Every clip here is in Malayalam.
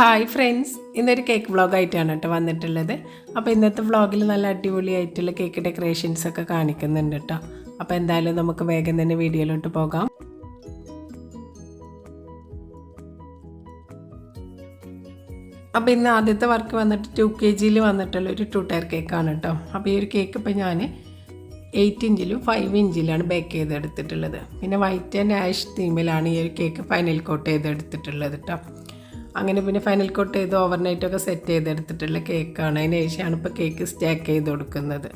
ഹായ് ഫ്രണ്ട്സ് ഇന്നൊരു കേക്ക് വ്ളോഗായിട്ടാണ് കേട്ടോ വന്നിട്ടുള്ളത്. അപ്പോൾ ഇന്നത്തെ വ്ളോഗിൽ നല്ല അടിപൊളിയായിട്ടുള്ള കേക്ക് ഡെക്കറേഷൻസ് ഒക്കെ കാണിക്കുന്നുണ്ട് കേട്ടോ. അപ്പോൾ എന്തായാലും നമുക്ക് വേഗം തന്നെ വീഡിയോയിലോട്ട് പോകാം. അപ്പോൾ ഇന്ന് ആദ്യത്തെ വർക്ക് വന്നിട്ട് ടു കെ ജിയിൽ വന്നിട്ടുള്ള ഒരു ടു ടയർ കേക്കാണ് കേട്ടോ. അപ്പോൾ ഈ ഒരു കേക്ക് ഇപ്പോൾ ഞാൻ എയ്റ്റ് ഇഞ്ചിലും ഫൈവ് ഇഞ്ചിലാണ് ബേക്ക് ചെയ്തെടുത്തിട്ടുള്ളത്. പിന്നെ വൈറ്റ് ആൻഡ് ആഷ് തീമിലാണ് ഈ ഒരു കേക്ക് ഫൈനൽ കോട്ട് ചെയ്തെടുത്തിട്ടുള്ളത് കേട്ടോ. അങ്ങനെ പിന്നെ ഫൈനൽ കോട്ട് ചെയ്ത് ഓവർനൈറ്റൊക്കെ സെറ്റ് ചെയ്തെടുത്തിട്ടുള്ള കേക്കാണ് അതിന് ശേഷമാണ് ഇപ്പോൾ കേക്ക് സ്റ്റാക്ക് ചെയ്ത് കൊടുക്കുന്നത്.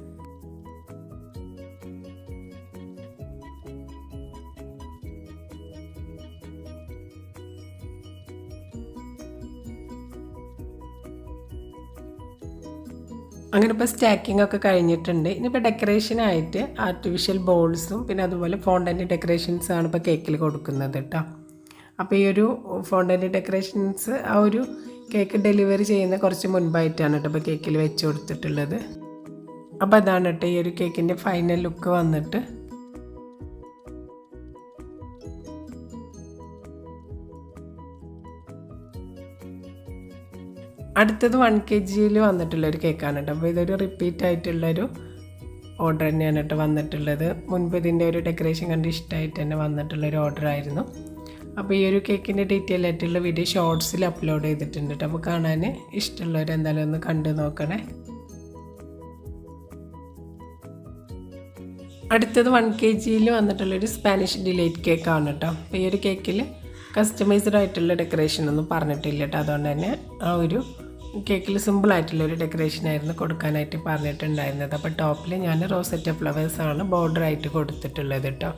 അങ്ങനെ ഇപ്പോൾ സ്റ്റാക്കിംഗ് ഒക്കെ കഴിഞ്ഞിട്ടുണ്ട്. ഇനിയിപ്പോൾ ഡെക്കറേഷനായിട്ട് ആർട്ടിഫിഷ്യൽ ബോൾസും പിന്നെ അതുപോലെ ഫോണ്ടന്റ് ഡെക്കറേഷൻസാണ് ഇപ്പോൾ കേക്കിൽ കൊടുക്കുന്നത് കേട്ടോ അപ്പോൾ ഈ ഒരു ഫോണ്ടന്റ് ഡെക്കറേഷൻസ് ആ ഒരു കേക്ക് ഡെലിവറി ചെയ്യുന്ന കുറച്ച് മുൻപായിട്ടാണ് കേട്ടോ അപ്പോൾ കേക്കിൽ വെച്ച് കൊടുത്തിട്ടുള്ളത്. അപ്പോൾ അതാണ് കേട്ടോ ഈ ഒരു കേക്കിന്റെ ഫൈനൽ ലുക്ക് വന്നിട്ട്. അടുത്തത് വൺ കെ ജിയിൽ വന്നിട്ടുള്ള ഒരു കേക്കാണ് കേട്ടോ. അപ്പോൾ ഇതൊരു റിപ്പീറ്റ് ആയിട്ടുള്ളൊരു ഓർഡർ തന്നെയാണ് കേട്ടോ വന്നിട്ടുള്ളത്. മുൻപ് ഇതിന്റെ ഒരു ഡെക്കറേഷൻ കണ്ട് ഇഷ്ടമായിട്ട് തന്നെ വന്നിട്ടുള്ളൊരു ഓർഡർ ആയിരുന്നു. അപ്പോൾ ഈ ഒരു കേക്കിന്റെ ഡീറ്റെയിൽ ആയിട്ടുള്ള വീഡിയോ ഷോർട്സിൽ അപ്ലോഡ് ചെയ്തിട്ടുണ്ട് കേട്ടോ അപ്പോൾ കാണാൻ ഇഷ്ടമുള്ളവർ എന്തായാലും ഒന്ന് കണ്ടു നോക്കണേ. അടുത്തത് വൺ കെ ജിയിൽ വന്നിട്ടുള്ളൊരു സ്പാനിഷ് ഡിലൈറ്റ് കേക്കാണ് കേട്ടോ അപ്പോൾ ഈ ഒരു കേക്കിൽ കസ്റ്റമൈസ്ഡ് ആയിട്ടുള്ള ഡെക്കറേഷൻ ഒന്നും പറഞ്ഞിട്ടില്ല കേട്ടോ അതുകൊണ്ട് തന്നെ ആ ഒരു കേക്കിൽ സിമ്പിളായിട്ടുള്ള ഒരു ഡെക്കറേഷൻ ആയിരുന്നു കൊടുക്കാനായിട്ട് പറഞ്ഞിട്ടുണ്ടായിരുന്നത്. അപ്പോൾ ടോപ്പിൽ ഞാൻ റോസറ്റ ഫ്ലവേഴ്സാണ് ബോർഡറായിട്ട് കൊടുത്തിട്ടുള്ളത് കേട്ടോ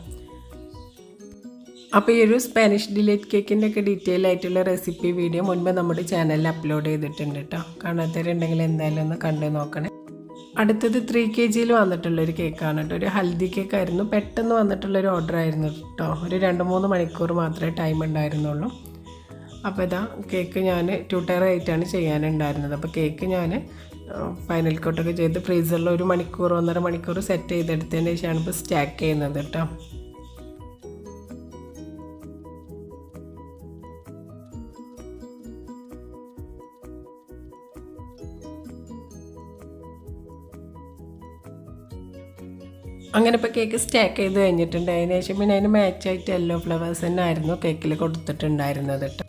അപ്പോൾ ഈ ഒരു സ്പാനിഷ് ഡിലൈറ്റ് കേക്കിന്റെ ഒക്കെ ഡീറ്റെയിൽ ആയിട്ടുള്ള റെസിപ്പി വീഡിയോ മുൻപ് നമ്മുടെ ചാനലിൽ അപ്ലോഡ് ചെയ്തിട്ടുണ്ട് കേട്ടോ കാണാത്തവരുണ്ടെങ്കിൽ എന്തായാലും ഒന്ന് കണ്ടു നോക്കണേ. അടുത്തത് ത്രീ കെ ജിയിൽ വന്നിട്ടുള്ളൊരു കേക്കാണ് കേട്ടോ ഒരു ഹൽദി കേക്കായിരുന്നു പെട്ടെന്ന് വന്നിട്ടുള്ളൊരു ഓർഡർ ആയിരുന്നു കേട്ടോ ഒരു രണ്ട് മൂന്ന് മണിക്കൂർ മാത്രമേ ടൈം ഉണ്ടായിരുന്നുള്ളൂ. അപ്പോൾ ഇതാ കേക്ക് ഞാൻ ടു ആയിട്ടാണ് ചെയ്യാനുണ്ടായിരുന്നത്. അപ്പോൾ കേക്ക് ഞാൻ ഫൈനൽ കോട്ടൊക്കെ ചെയ്ത് ഫ്രീസറിൽ ഒരു മണിക്കൂർ ഒന്നര മണിക്കൂർ സെറ്റ് ചെയ്തെടുത്തതിന് ശേഷമാണ് ഇപ്പോൾ സ്റ്റാക്ക് ചെയ്യുന്നത് കേട്ടോ അങ്ങനെ ഇപ്പോൾ കേക്ക് സ്റ്റാക്ക് ചെയ്ത് കഴിഞ്ഞിട്ടുണ്ട്. അതിന് ശേഷം പിന്നെ അതിന് മാച്ചായിട്ട് യെല്ലോ ഫ്ലവേഴ്സ് തന്നെ ആയിരുന്നു കേക്കിൽ കൊടുത്തിട്ടുണ്ടായിരുന്നത് കേട്ടോ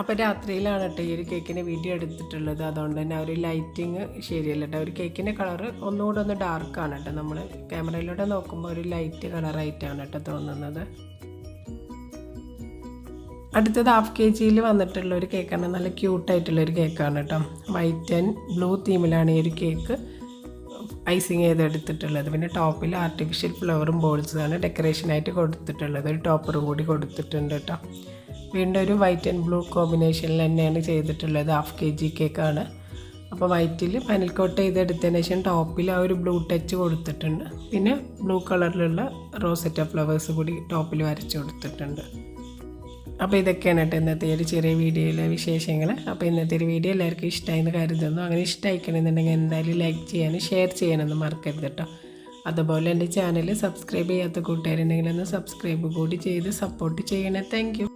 അപ്പോൾ രാത്രിയിലാണ് കേട്ടോ ഈ ഒരു കേക്കിന്റെ വീഡിയോ എടുത്തിട്ടുള്ളത്. അതുകൊണ്ട് തന്നെ ആ ഒരു ലൈറ്റിങ് ശരിയല്ല കേട്ടോ. ഒരു കേക്കിന്റെ കളറ് ഒന്നുകൂടെ ഒന്ന് ഡാർക്കാണ് കേട്ടോ. നമ്മൾ ക്യാമറയിലൂടെ നോക്കുമ്പോൾ ഒരു ലൈറ്റ് കളറായിട്ടാണ് കേട്ടോ തോന്നുന്നത്. അടുത്തത് ഹാഫ് കെ ജിയിൽ വന്നിട്ടുള്ള ഒരു കേക്കാണ് നല്ല ക്യൂട്ടായിട്ടുള്ള ഒരു കേക്കാണ് കേട്ടോ. വൈറ്റ് ആൻഡ് ബ്ലൂ തീമിലാണ് ഈ ഒരു കേക്ക് ഐസിങ് ചെയ്തെടുത്തിട്ടുള്ളത്. പിന്നെ ടോപ്പിൽ ആർട്ടിഫിഷ്യൽ ഫ്ലവറും ബോൾസാണ് ഡെക്കറേഷനായിട്ട് കൊടുത്തിട്ടുള്ളത്. ഒരു ടോപ്പറും കൂടി കൊടുത്തിട്ടുണ്ട് കേട്ടോ. വീണ്ടും ഒരു വൈറ്റ് ആൻഡ് ബ്ലൂ കോമ്പിനേഷനിൽ തന്നെയാണ് ചെയ്തിട്ടുള്ളത്. ഹാഫ് കെ ജി കേക്കാണ് അപ്പോൾ വൈറ്റിൽ പനൽ കോട്ട് ചെയ്തെടുത്തതിന് ശേഷം ടോപ്പിൽ ആ ഒരു ബ്ലൂ ടച്ച് കൊടുത്തിട്ടുണ്ട്. പിന്നെ ബ്ലൂ കളറിലുള്ള റോസെറ്റ ഫ്ലവേഴ്സ് കൂടി ടോപ്പിൽ വരച്ച് കൊടുത്തിട്ടുണ്ട്. അപ്പോൾ ഇതൊക്കെയാണ് കേട്ടോ ഇന്നത്തെ ഒരു ചെറിയ വീഡിയോയിലെ വിശേഷങ്ങൾ അപ്പോൾ ഇന്നത്തെ ഒരു വീഡിയോ എല്ലാവർക്കും ഇഷ്ടമായെന്ന് കരുതുന്നു. അങ്ങനെ ഇഷ്ടമായിക്കണമെന്നുണ്ടെങ്കിൽ എന്തായാലും ലൈക്ക് ചെയ്യാനും ഷെയർ ചെയ്യാനൊന്നും മറക്കരുത് കേട്ടോ. അതുപോലെ എന്റെ ചാനൽ സബ്സ്ക്രൈബ് ചെയ്യാത്ത കൂട്ടുകാരുണ്ടെങ്കിൽ ഒന്ന് സബ്സ്ക്രൈബ് കൂടി ചെയ്ത് സപ്പോർട്ട് ചെയ്യണേ. താങ്ക്